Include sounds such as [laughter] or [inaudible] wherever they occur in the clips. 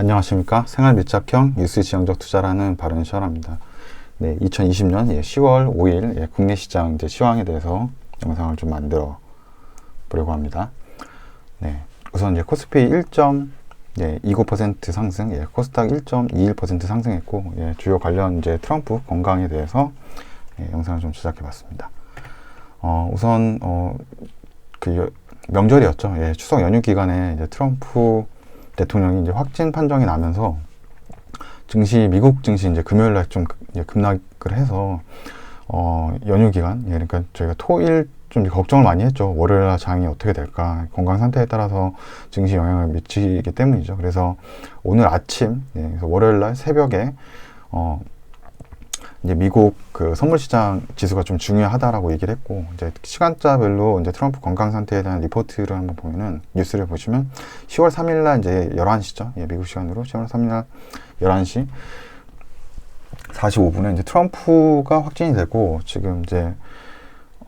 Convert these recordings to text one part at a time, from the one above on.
안녕하십니까. 생활 밀착형 뉴스 지형적 투자라는 바른 시원합니다. 네, 2020년 10월 5일 예, 국내 시장 이제 시황에 대해서 영상을 좀 만들어 보려고 합니다. 네, 우선 이제 코스피 1.29% 상승, 예, 코스닥 1.21% 상승했고, 예, 주요 관련 이제 트럼프 건강에 대해서 예, 영상을 좀 제작해봤습니다. 어, 우선 어, 그 여- 명절이었죠. 예, 추석 연휴 기간에 이제 트럼프 대통령이 이제 확진 판정이 나면서 증시 미국 증시 이제 금요일 날 좀 급락을 해서 어, 연휴 기간 예, 그러니까 저희가 토일 좀 걱정을 많이 했죠. 월요일 날 장이 어떻게 될까 건강 상태에 따라서 증시 영향을 미치기 때문이죠. 그래서 오늘 아침 예, 그래서 월요일 날 새벽에 어, 이제 미국 그 선물 시장 지수가 좀 중요하다라고 얘기를 했고 이제 시간짜별로 이제 트럼프 건강 상태에 대한 리포트를 한번 보면은 뉴스를 보시면 10월 3일 날 이제 11시죠. 예, 미국 시간으로 10월 3일 날 11시 45분에 이제 트럼프가 확진이 되고 지금 이제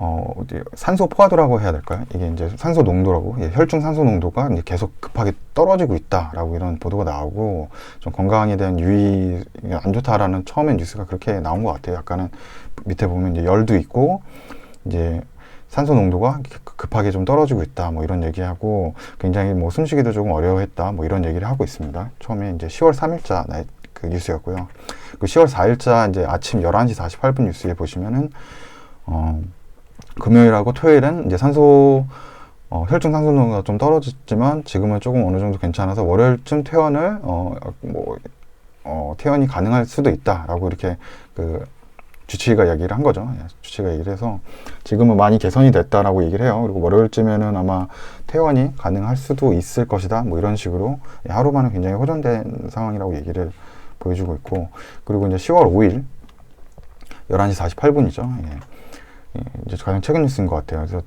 어, 어디 산소 포화도라고 해야 될까요? 이게 이제 산소 농도라고 예, 혈중 산소 농도가 이제 계속 급하게 떨어지고 있다라고 이런 보도가 나오고 좀 건강에 대한 유의 안 좋다라는 처음엔 뉴스가 그렇게 나온 것 같아요. 약간은 밑에 보면 이제 열도 있고 이제 산소 농도가 급하게 좀 떨어지고 있다 뭐 이런 얘기하고 굉장히 뭐 숨쉬기도 조금 어려워했다 뭐 이런 얘기를 하고 있습니다. 처음에 이제 10월 3일자 나- 그 뉴스였고요. 그 10월 4일자 이제 아침 11시 48분 뉴스에 보시면은 어 금요일하고 토요일은 이제 산소 어, 혈중 산소 농도가 좀 떨어졌지만 지금은 조금 어느 정도 괜찮아서 월요일쯤 퇴원을 어, 뭐, 어, 퇴원이 가능할 수도 있다라고 이렇게 그 주치의가 얘기를 한 거죠. 예, 주치의가 얘기를 해서 지금은 많이 개선이 됐다라고 얘기를 해요. 그리고 월요일쯤에는 아마 퇴원이 가능할 수도 있을 것이다. 뭐 이런 식으로 예, 하루만은 굉장히 호전된 상황이라고 얘기를 보여주고 있고 그리고 이제 10월 5일 11시 48분이죠. 예. 예, 이제 가장 최근 뉴스인 것 같아요. 그래서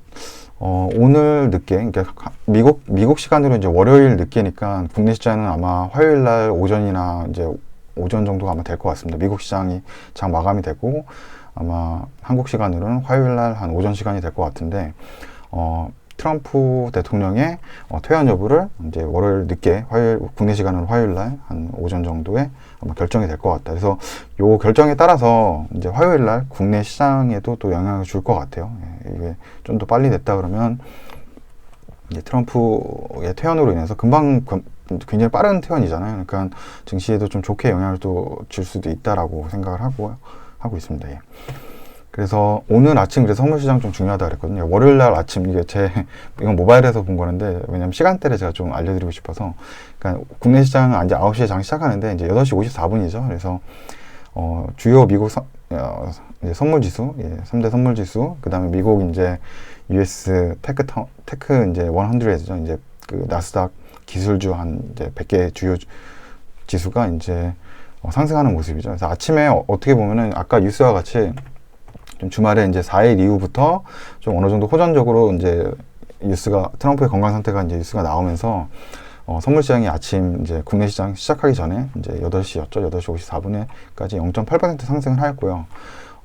어, 오늘 늦게, 그러니까 가- 미국 미국 시간으로 이제 월요일 늦게니까 국내 시장은 아마 화요일 날 오전이나 이제 오전 정도가 아마 될 것 같습니다. 미국 시장이 장 마감이 되고 아마 한국 시간으로는 화요일 날 한 오전 시간이 될 것 같은데 어, 트럼프 대통령의 어, 퇴원 여부를 이제 월요일 늦게 화요일 국내 시간으로 화요일 날 한 오전 정도에 아마 결정이 될 것 같다. 그래서 요 결정에 따라서 이제 화요일 날 국내 시장에도 또 영향을 줄 것 같아요. 예, 이게 좀 더 빨리 됐다 그러면 이제 트럼프의 퇴원으로 인해서 금방 금- 굉장히 빠른 퇴원이잖아요. 그러니까 증시에도 좀 좋게 영향을 또 줄 수도 있다라고 생각을 하고 하고 있습니다. 예. 그래서 오늘 아침 그래서 선물 시장 좀 중요하다 그랬거든요. 월요일 날 아침 이게 제 [laughs] 이건 모바일에서 본 거는데 왜냐면 시간대를 제가 좀 알려드리고 싶어서 그러니까 국내 시장은 이제 9시에 장 시작하는데 이제 8시 54분이죠. 그래서 어, 주요 미국 선, 어, 선물 지수, 예, 3대 선물 지수, 그 다음에 미국 이제 US 테크, 터, 테크 이제 100죠. 이제 그 나스닥 기술주 한 이제 100개 주요 주- 지수가 이제 어, 상승하는 모습이죠. 그래서 아침에 어, 어떻게 보면은 아까 뉴스와 같이 좀 주말에 이제 4일 이후부터 좀 어느 정도 호전적으로 이제 뉴스가 트럼프의 건강 상태가 이제 뉴스가 나오면서 어, 선물 시장이 아침 이제 국내 시장 시작하기 전에 이제 8시였죠. 8시 54분에까지 0.8% 상승을 하였고요.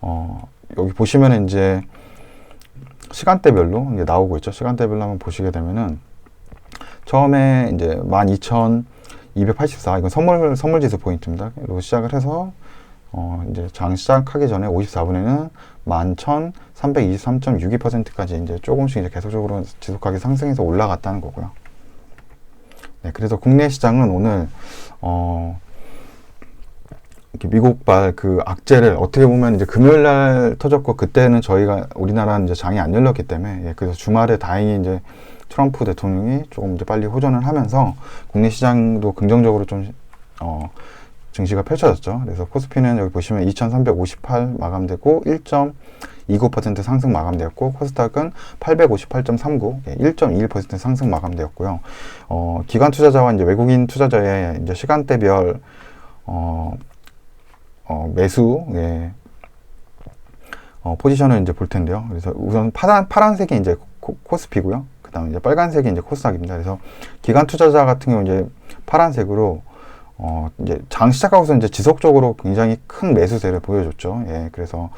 어, 여기 보시면은 이제 시간대별로 이제 나오고 있죠. 시간대별로 한번 보시게 되면은 처음에 이제 12,284 이건 선물 선물 지수 포인트입니다. 로 시작을 해서 어, 이제 장 시작하기 전에 54분에는 11,323.62%까지 이제 조금씩 이제 계속적으로 지속하게 상승해서 올라갔다는 거고요. 네, 그래서 국내 시장은 오늘 어, 미국발 그 악재를 어떻게 보면 이제 금요일 날 터졌고 그때는 저희가 우리나라는 이제 장이 안 열렸기 때문에 예, 그래서 주말에 다행히 이제 트럼프 대통령이 조금 이제 빨리 호전을 하면서 국내 시장도 긍정적으로 좀 어, 증시가 펼쳐졌죠. 그래서 코스피는 여기 보시면 2,358 마감되고 1.29% 상승 마감되었고 코스닥은 858.39, 예, 1.21% 상승 마감되었고요. 어, 기관 투자자와 이제 외국인 투자자의 이제 시간대별 어, 어, 매수 예, 어, 포지션을 이제 볼 텐데요. 그래서 우선 파란 파란색이 이제 코, 코스피고요. 그 다음에 이제 빨간색이 이제 코스닥입니다. 그래서 기관 투자자 같은 경우 이제 파란색으로 어, 이제 장 시작하고서 이제 지속적으로 굉장히 큰 매수세를 보여줬죠. 예, 그래서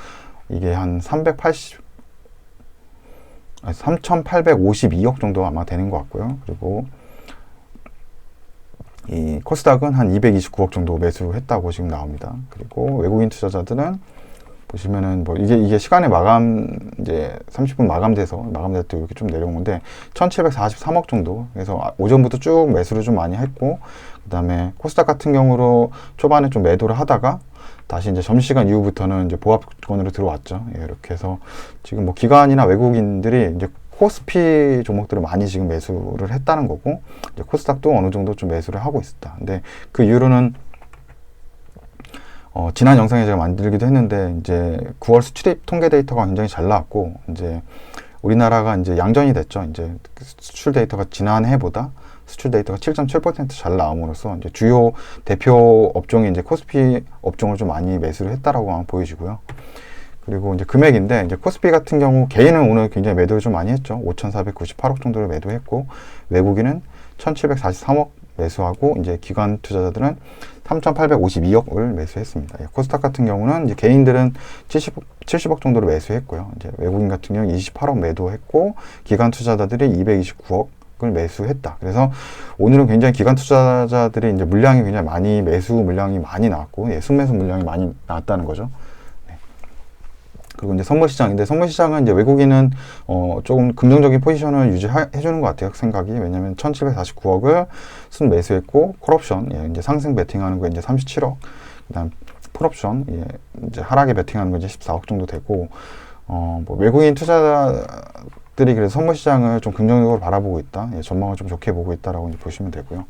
이게 한 380, 3,852억 정도 아마 되는 것 같고요. 그리고 이 코스닥은 한 229억 정도 매수했다고 지금 나옵니다. 그리고 외국인 투자자들은 보시면은 뭐 이게 이게 시간에 마감 이제 30분 마감돼서 마감될 때 이렇게 좀 내려온 건데 1,743억 정도. 그래서 아, 오전부터 쭉 매수를 좀 많이 했고 그 다음에 코스닥 같은 경우로 초반에 좀 매도를 하다가 다시 이제 점심시간 이후부터는 이제 보합권으로 들어왔죠. 예, 이렇게 해서 지금 뭐 기관이나 외국인들이 이제 코스피 종목들을 많이 지금 매수를 했다는 거고 이제 코스닥도 어느 정도 좀 매수를 하고 있었다. 근데 그 이유로는 어, 지난 영상에 제가 만들기도 했는데 이제 9월 수출입 통계 데이터가 굉장히 잘 나왔고 이제 우리나라가 이제 양전이 됐죠. 이제 수출 데이터가 지난해보다 수출 데이터가 7.7%잘 나옴으로써 이제 주요 대표 업종이 이제 코스피 업종을 좀 많이 매수를 했다라고 보여지고요. 그리고 이제 금액인데 이제 코스피 같은 경우 개인은 오늘 굉장히 매도를 좀 많이 했죠. 5,498억 정도를 매도했고 외국인은 1,743억 매수하고 이제 기관 투자자들은 3,852억을 매수했습니다. 예, 코스닥 같은 경우는 이제 개인들은 70, 70억 정도로 매수했고요. 이제 외국인 같은 경우 28억 매도했고 기관 투자자들이 229억 을 매수했다. 그래서 오늘은 굉장히 기관 투자자들이 이제 물량이 굉장히 많이 매수 물량이 많이 나왔고 예, 순매수 물량이 많이 나왔다는 거죠. 그리고 이제 선물 시장인데 선물 시장은 이제 외국인은 어 조금 긍정적인 포지션을 유지해 주는 것 같아요 생각이 왜냐면 1,749억을 순 매수했고 콜옵션 예, 이제 상승 베팅하는 거 이제 37억 그다음 폴옵션 예, 이제 하락에 베팅하는 거 이제 14억 정도 되고 어뭐 외국인 투자들이 그래서 선물 시장을 좀 긍정적으로 바라보고 있다 예, 전망을 좀 좋게 보고 있다라고 이제 보시면 되고요.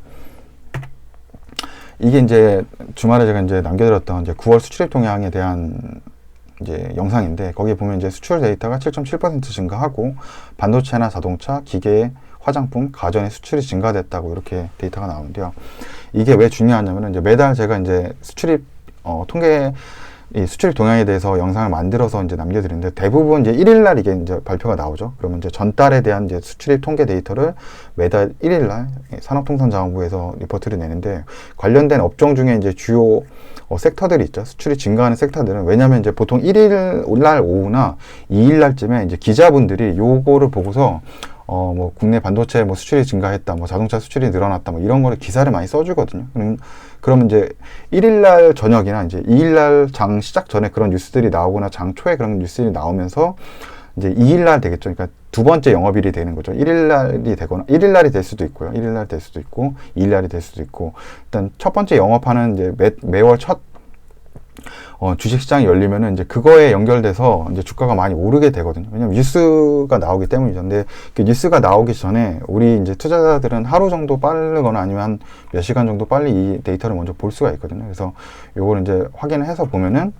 이게 이제 주말에 제가 이제 남겨드렸던 이제 9월 수출입 동향에 대한 이제 영상인데 거기에 보면 이제 수출 데이터가 7.7% 증가하고 반도체나 자동차, 기계, 화장품, 가전의 수출이 증가됐다고 이렇게 데이터가 나오는데요. 이게 왜 중요하냐면은 이제 매달 제가 이제 수출입 어, 통계 이 수출 동향에 대해서 영상을 만들어서 이제 남겨드리는데 대부분 이제 1일 날 이게 이제 발표가 나오죠. 그러면 이제 전달에 대한 이제 수출입 통계 데이터를 매달 1일 날 산업통상자원부에서 리포트를 내는데 관련된 업종 중에 이제 주요 어, 섹터들이 있죠. 수출이 증가하는 섹터들은 왜냐하면 이제 보통 1일 날 오후나 2일 날쯤에 이제 기자분들이 요거를 보고서 어, 뭐, 국내 반도체 뭐 수출이 증가했다, 뭐 자동차 수출이 늘어났다, 뭐 이런 거를 기사를 많이 써주거든요. 그럼, 그러면 이제 1일날 저녁이나 이제 2일날 장 시작 전에 그런 뉴스들이 나오거나 장 초에 그런 뉴스들이 나오면서 이제 2일날 되겠죠. 그러니까 두 번째 영업일이 되는 거죠. 1일날이 되거나, 1일날이 될 수도 있고요. 1일날 될 수도 있고, 2일날이 될 수도 있고, 일단 첫 번째 영업하는 이제 매, 매월 첫 어, 주식시장이 열리면은 이제 그거에 연결돼서 이제 주가가 많이 오르게 되거든요. 왜냐면 뉴스가 나오기 때문이죠. 근데 그 뉴스가 나오기 전에 우리 이제 투자자들은 하루 정도 빠르거나 아니면 몇 시간 정도 빨리 이 데이터를 먼저 볼 수가 있거든요. 그래서 요거를 이제 확인을 해서 보면은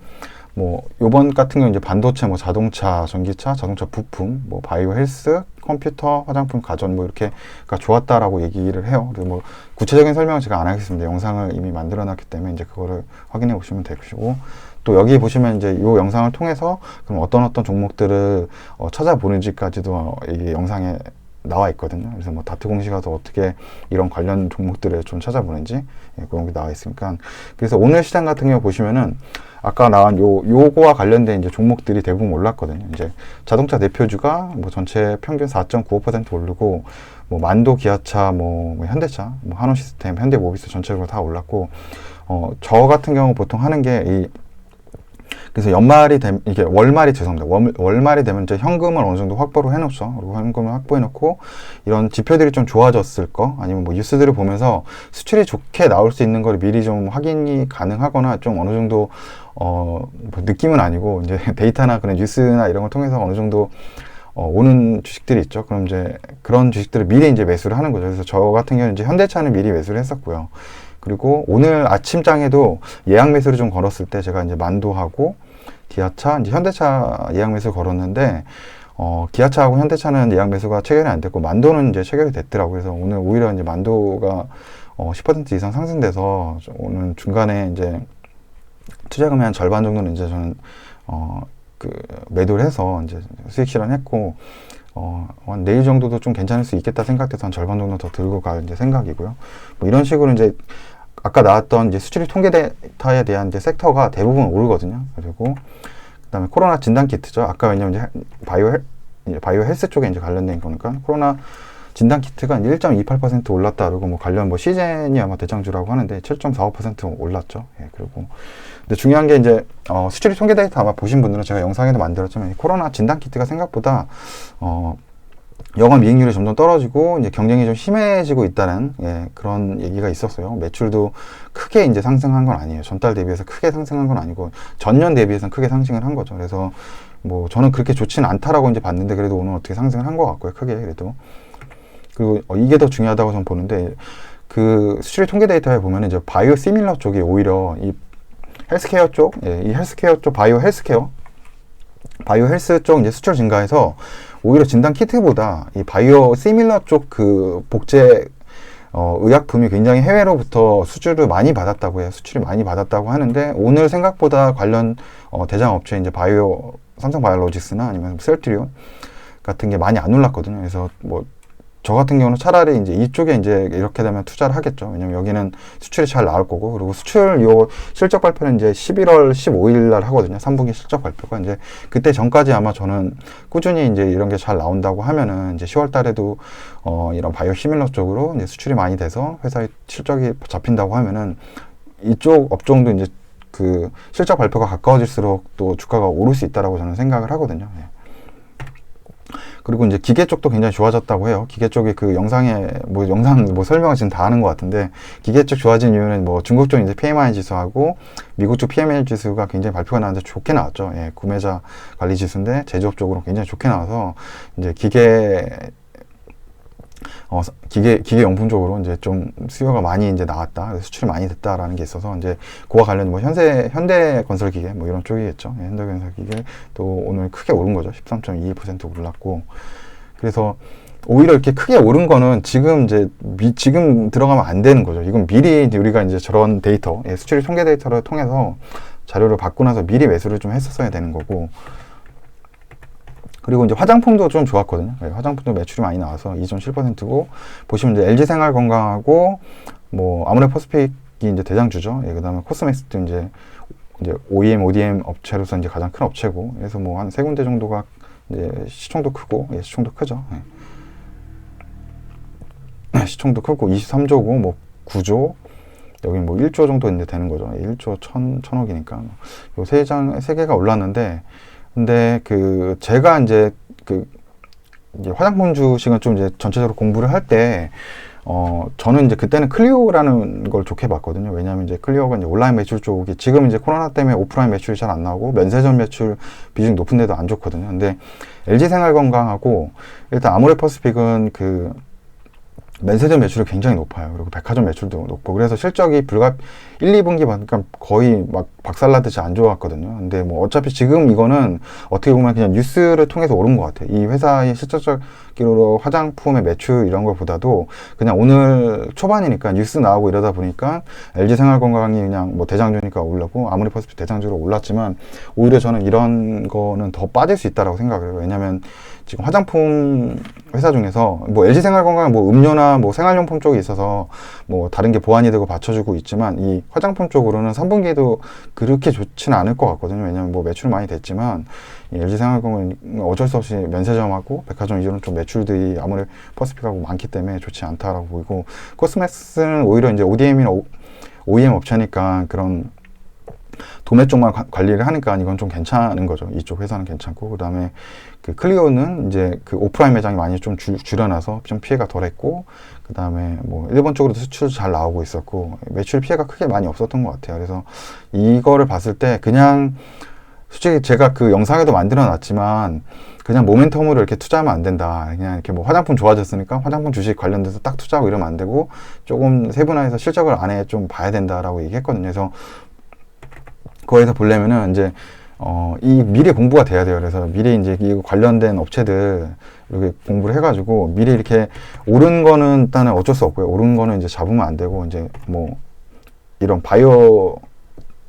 뭐 요번 같은 경우 이제 반도체, 뭐 자동차, 전기차, 자동차 부품, 뭐 바이오 헬스, 컴퓨터, 화장품, 가전 뭐 이렇게 가 좋았다라고 얘기를 해요. 그리고 뭐 구체적인 설명은 제가 안 하겠습니다. 영상을 이미 만들어 놨기 때문에 이제 그거를 확인해 보시면 되시고 또 여기 보시면 이제 이 영상을 통해서 그럼 어떤 어떤 종목들을 어, 찾아보는지까지도 이 영상에 나와 있거든요. 그래서 뭐 다트 공시가서 어떻게 이런 관련 종목들을 좀 찾아보는지 예, 그런 게 나와 있으니까 그래서 오늘 시장 같은 경우 보시면은 아까 나온 요 요거와 관련된 이제 종목들이 대부분 올랐거든요. 이제 자동차 대표주가 뭐 전체 평균 4.95% 오르고 뭐 만도 기아차 뭐, 뭐 현대차 뭐 한원시스템 현대모비스 전체적으로 다 올랐고 어 저 같은 경우 보통 하는 게이 그래서 연말이 되면 이게 월말이 죄송합니다. 월, 월말이 되면 이제 현금을 어느 정도 확보를 해놓죠. 그리고 현금을 확보해놓고 이런 지표들이 좀 좋아졌을 거 아니면 뭐 뉴스들을 보면서 수출이 좋게 나올 수 있는 걸 미리 좀 확인이 가능하거나 좀 어느 정도 어, 뭐 느낌은 아니고 이제 [laughs] 데이터나 그런 뉴스나 이런 걸 통해서 어느 정도 어, 오는 주식들이 있죠. 그럼 이제 그런 주식들을 미리 이제 매수를 하는 거죠. 그래서 저 같은 경우는 이제 현대차는 미리 매수를 했었고요. 그리고 오늘 아침장에도 예약 매수를 좀 걸었을 때 제가 이제 만도하고 기아차, 이제 현대차 예약 매수 걸었는데 어, 기아차하고 현대차는 예약 매수가 체결이 안 됐고 만도는 이제 체결이 됐더라고요. 그래서 오늘 오히려 이제 만도가 어, 10% 이상 상승돼서 오늘 중간에 이제 투자금의 한 절반 정도는 이제 저는 어, 그 매도를 해서 이제 수익 실현했고 어, 한 내일 정도도 좀 괜찮을 수 있겠다 생각돼서 한 절반 정도 더 들고 갈 이제 생각이고요. 뭐 이런 식으로 이제 아까 나왔던 이제 수출입 통계 데이터에 대한 이제 섹터가 대부분 오르거든요. 그리고 그다음에 코로나 진단 키트죠. 아까 왜냐면 이제 바이오 헬, 바이오 헬스 쪽에 이제 관련된 거니까 코로나 진단 키트가 1.28% 올랐다 그리고 뭐 관련 뭐 시젠이 아마 대장주라고 하는데 7.45% 올랐죠. 예, 그리고 근데 중요한 게 이제 어, 수출입 통계 데이터 아마 보신 분들은 제가 영상에도 만들었지만 코로나 진단 키트가 생각보다 어, 영업 이익률이 점점 떨어지고 이제 경쟁이 좀 심해지고 있다는 예, 그런 얘기가 있었어요. 매출도 크게 이제 상승한 건 아니에요. 전달 대비해서 크게 상승한 건 아니고 전년 대비해서는 크게 상승을 한 거죠. 그래서 뭐 저는 그렇게 좋지는 않다라고 이제 봤는데 그래도 오늘 어떻게 상승을 한 것 같고요. 크게 그래도 그리고 어, 이게 더 중요하다고 저는 보는데 그 수출입 통계 데이터에 보면 이제 바이오 시밀러 쪽이 오히려 이 헬스케어 쪽, 예, 이 헬스케어 쪽 바이오 헬스케어 바이오 헬스 쪽 이제 수출 증가해서 오히려 진단 키트보다 이 바이오 시밀러 쪽 그 복제 어, 의약품이 굉장히 해외로부터 수주를 많이 받았다고 해요. 수출이 많이 받았다고 하는데 오늘 생각보다 관련 어, 대장 업체 이제 바이오 삼성 바이오로직스나 아니면 셀트리온 같은 게 많이 안 올랐거든요. 그래서 뭐 저 같은 경우는 차라리 이제 이쪽에 이제 이렇게 되면 투자를 하겠죠. 왜냐면 여기는 수출이 잘 나올 거고, 그리고 수출 요 실적 발표는 이제 11월 15일 날 하거든요. 3분기 실적 발표가 이제 그때 전까지 아마 저는 꾸준히 이제 이런 게 잘 나온다고 하면은 이제 10월 달에도 어 이런 바이오 시밀러 쪽으로 이제 수출이 많이 돼서 회사의 실적이 잡힌다고 하면은 이쪽 업종도 이제 그 실적 발표가 가까워질수록 또 주가가 오를 수 있다라고 저는 생각을 하거든요. 예. 그리고 이제 기계 쪽도 굉장히 좋아졌다고 해요. 기계 쪽이 그 영상에 뭐 영상 뭐 설명을 지금 다 하는 것 같은데 기계 쪽 좋아진 이유는 뭐 중국 쪽 이제 PMI 지수하고 미국 쪽 PMI 지수가 굉장히 발표가 나왔는데 좋게 나왔죠. 예, 구매자 관리 지수인데 제조업 쪽으로 굉장히 좋게 나와서 이제 기계 어, 기계, 기계 용품 쪽으로 이제 좀 수요가 많이 이제 나왔다. 수출이 많이 됐다라는 게 있어서 이제 그와 관련 뭐 현세, 현대 건설 기계 뭐 이런 쪽이겠죠. 예, 현대 건설 기계 또 오늘 크게 오른 거죠. 13.22% 올랐고. 그래서 오히려 이렇게 크게 오른 거는 지금 이제 미, 지금 들어가면 안 되는 거죠. 이건 미리 이제 우리가 이제 저런 데이터, 예, 수출 통계 데이터를 통해서 자료를 받고 나서 미리 매수를 좀 했었어야 되는 거고. 그리고 이제 화장품도 좀 좋았거든요. 네, 화장품도 매출이 많이 나와서 2.7%고 보시면 이제 LG 생활 건강하고 뭐 아모레 퍼스픽이 이제 대장주죠. 예, 그다음에 코스메스도 이제 이제 OEM, ODM 업체로서 이제 가장 큰 업체고 그래서 뭐 한 세 군데 정도가 이제 시총도 크고 예, 시총도 크죠. 예. [clears throat] 시총도 크고 23조고 뭐 9조 여기 뭐 1조 정도 이제 되는 거죠. 1조 1 천억이니까 요 세 장, 세 개가 올랐는데 근데 그 제가 이제 그 이제 화장품 주식은 좀 이제 전체적으로 공부를 할 때 어, 저는 이제 그때는 클리오라는 걸 좋게 봤거든요. 왜냐하면 이제 클리오가 이제 온라인 매출 쪽이 지금 이제 코로나 때문에 오프라인 매출이 잘 안 나오고 면세점 매출 비중이 높은데도 안 좋거든요. 근데 LG 생활건강하고 일단 아모레 퍼스픽은 그 면세점 매출이 굉장히 높아요. 그리고 백화점 매출도 높고 그래서 실적이 불과 1, 2분기 보니까 거의 막 박살나듯이 안 좋았거든요. 근데 뭐 어차피 지금 이거는 어떻게 보면 그냥 뉴스를 통해서 오른 것 같아요. 이 회사의 실질적으로 화장품의 매출 이런 것보다도 그냥 오늘 초반이니까 뉴스 나오고 이러다 보니까 LG 생활건강이 그냥 뭐 대장주니까 올랐고 아무리 퍼스피 대장주로 올랐지만 오히려 저는 이런 거는 더 빠질 수 있다라고 생각을 해요. 왜냐면 지금 화장품 회사 중에서 뭐 LG 생활건강 뭐 음료나 뭐 생활용품 쪽에 있어서 뭐 다른 게 보완이 되고 받쳐주고 있지만 이 화장품 쪽으로는 3분기에도 그렇게 좋지는 않을 것 같거든요. 왜냐면 뭐 매출 많이 됐지만 이 LG 생활건강은 어쩔 수 없이 면세점하고 백화점 이런 좀 매출들이 아무리 퍼스픽하고 많기 때문에 좋지 않다라고 보이고 코스메스는 오히려 이제 ODM이나 OEM 업체니까 그런 도매 쪽만 관리를 하니까 이건 좀 괜찮은 거죠. 이쪽 회사는 괜찮고 그다음에 그 클리오는 이제 그 오프라인 매장이 많이 좀 줄, 줄여놔서 좀 피해가 덜했고 그다음에 뭐 일본 쪽으로도 수출 잘 나오고 있었고 매출 피해가 크게 많이 없었던 것 같아요. 그래서 이거를 봤을 때 그냥 솔직히 제가 그 영상에도 만들어 놨지만 그냥 모멘텀으로 이렇게 투자하면 안 된다. 그냥 이렇게 뭐 화장품 좋아졌으니까 화장품 주식 관련돼서 딱 투자하고 이러면 안 되고 조금 세분화해서 실적을 안에 좀 봐야 된다라고 얘기했거든요. 그래서 거기서 보려면은 이제 어, 이 미래 공부가 돼야 돼요. 그래서 미래 이제 이 관련된 업체들 이렇게 공부를 해가지고 미래 이렇게 오른 거는 일단은 어쩔 수 없고요. 오른 거는 이제 잡으면 안 되고 이제 뭐 이런 바이오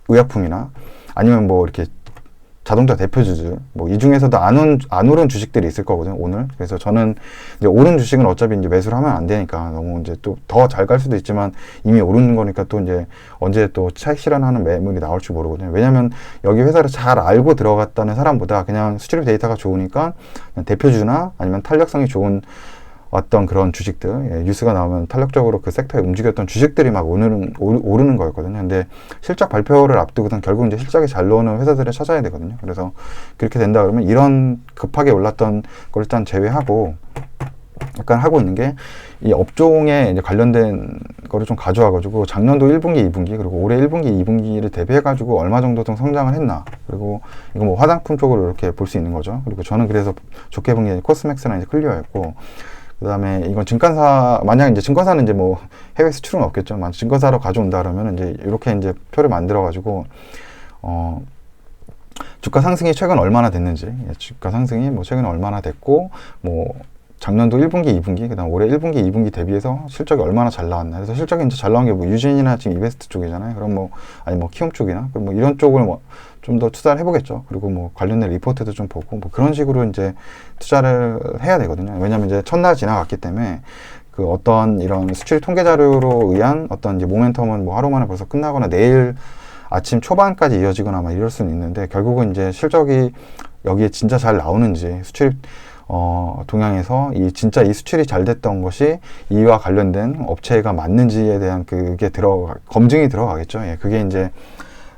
의약품이나 아니면 뭐 이렇게 자동차 대표주들 뭐이 중에서도 안, 온, 안 오른 주식들이 있을 거거든요 오늘. 그래서 저는 이제 오른 주식은 어차피 이제 매수를 하면 안 되니까 너무 이제 또 더 잘 갈 수도 있지만 이미 오른 거니까 또 이제 언제 또 차익 실현하는 매물이 나올지 모르거든요. 왜냐하면 여기 회사를 잘 알고 들어갔다는 사람보다 그냥 수출입 데이터가 좋으니까 대표 주나 아니면 탄력성이 좋은 왔던 그런 주식들 예, 뉴스가 나오면 탄력적으로 그 섹터에 움직였던 주식들이 막 오르는 오르- 오르는 거였거든요. 근데 실적 발표를 앞두고선 결국 이제 실적이 잘 나오는 회사들을 찾아야 되거든요. 그래서 그렇게 된다 그러면 이런 급하게 올랐던 걸 일단 제외하고 약간 하고 있는 게 이 업종에 이제 관련된 거를 좀 가져와가지고 작년도 1분기, 2분기 그리고 올해 1분기, 2분기를 대비해가지고 얼마 정도 좀 성장을 했나 그리고 이거 뭐 화장품 쪽으로 이렇게 볼 수 있는 거죠. 그리고 저는 그래서 좋게 본 게 코스맥스나 이제 클리어였고 그다음에 이건 증권사 만약 이제 증권사는 이제 뭐 해외 수출은 없겠죠. 만약 증권사로 가져온다 그러면 이제 이렇게 이제 표를 만들어 가지고 어 주가 상승이 최근 얼마나 됐는지 예, 주가 상승이 뭐 최근 얼마나 됐고 뭐 작년도 1분기, 2분기, 그다음 올해 1분기, 2분기 대비해서 실적이 얼마나 잘 나왔나. 그래서 실적이 이제 잘 나온 게 뭐 유진이나 지금 이베스트 쪽이잖아요. 그럼 뭐 아니 뭐 키움 쪽이나 그럼 뭐 이런 쪽을 뭐 좀 더 투자를 해보겠죠. 그리고 뭐 관련된 리포트도 좀 보고 뭐 그런 식으로 이제 투자를 해야 되거든요. 왜냐하면 이제 첫날 지나갔기 때문에 그 어떤 이런 수출 통계 자료로 의한 어떤 이제 모멘텀은 뭐 하루 만에 벌써 끝나거나 내일 아침 초반까지 이어지거나 막 이럴 수는 있는데 결국은 이제 실적이 여기에 진짜 잘 나오는지 수출 어, 동향에서 이 진짜 이 수출이 잘 됐던 것이 이와 관련된 업체가 맞는지에 대한 그게 들어 검증이 들어가겠죠. 예, 그게 이제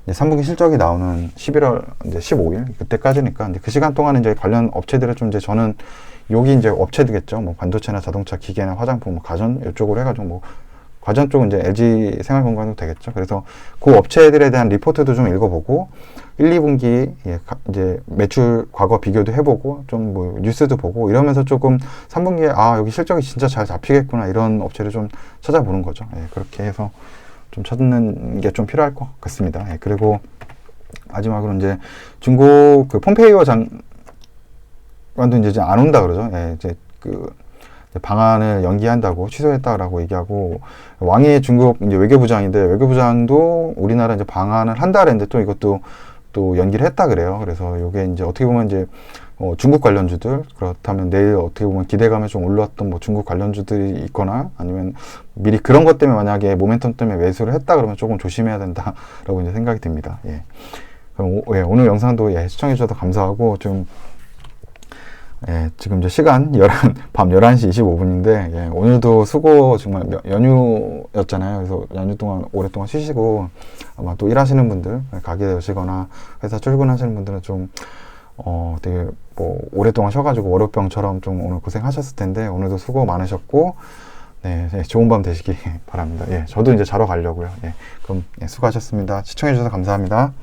이제 3분기 실적이 나오는 11월 이제 15일 그때까지니까 이제 그 시간 동안 이제 관련 업체들을 좀 이제 저는 여기 이제 업체들겠죠. 뭐 반도체나 자동차, 기계나 화장품, 뭐 가전 이쪽으로 해가지고 뭐 과전 쪽은 이제 LG 생활건강도 되겠죠. 그래서 그 업체들에 대한 리포트도 좀 읽어보고 1, 2분기 예, 가- 이제 매출 과거 비교도 해보고 좀 뭐 뉴스도 보고 이러면서 조금 3분기에 아 여기 실적이 진짜 잘 잡히겠구나 이런 업체를 좀 찾아보는 거죠. 예, 그렇게 해서 좀 찾는 게 좀 필요할 것 같습니다. 예, 그리고 마지막으로 이제 중국 그 폼페이오 장관도 이제 안 온다 그러죠. 예, 이제 그 방안을 연기한다고 취소했다라고 얘기하고 왕이 중국 이제 외교부장인데 외교부장도 우리나라 이제 방안을 한다 그랬는데 또 이것도 또 연기를 했다 그래요. 그래서 이게 이제 어떻게 보면 이제 어, 중국 관련주들 그렇다면 내일 어떻게 보면 기대감에 좀 올랐던 뭐 중국 관련주들이 있거나 아니면 미리 그런 것 때문에 만약에 모멘텀 때문에 매수를 했다 그러면 조금 조심해야 된다라고 이제 생각이 듭니다. 예. 그럼 오, 예, 오늘 영상도 예, 시청해 주셔서 감사하고 좀 예, 지금 이제 시간 11, [laughs] 밤 11시 25분인데, 예, 오늘도 수고 정말 몇- 연휴였잖아요. 그래서 연휴 동안 오랫동안 쉬시고, 아마 또 일하시는 분들, 가게 되시거나 회사 출근하시는 분들은 좀, 어, 되게 뭐, 오랫동안 쉬어가지고 월요병처럼 좀 오늘 고생하셨을 텐데, 오늘도 수고 많으셨고, 네, 네, 좋은 밤 되시기 [laughs] 바랍니다. 예, 저도 이제 자러 가려고요. 예, 그럼 예, 수고하셨습니다. 시청해주셔서 감사합니다.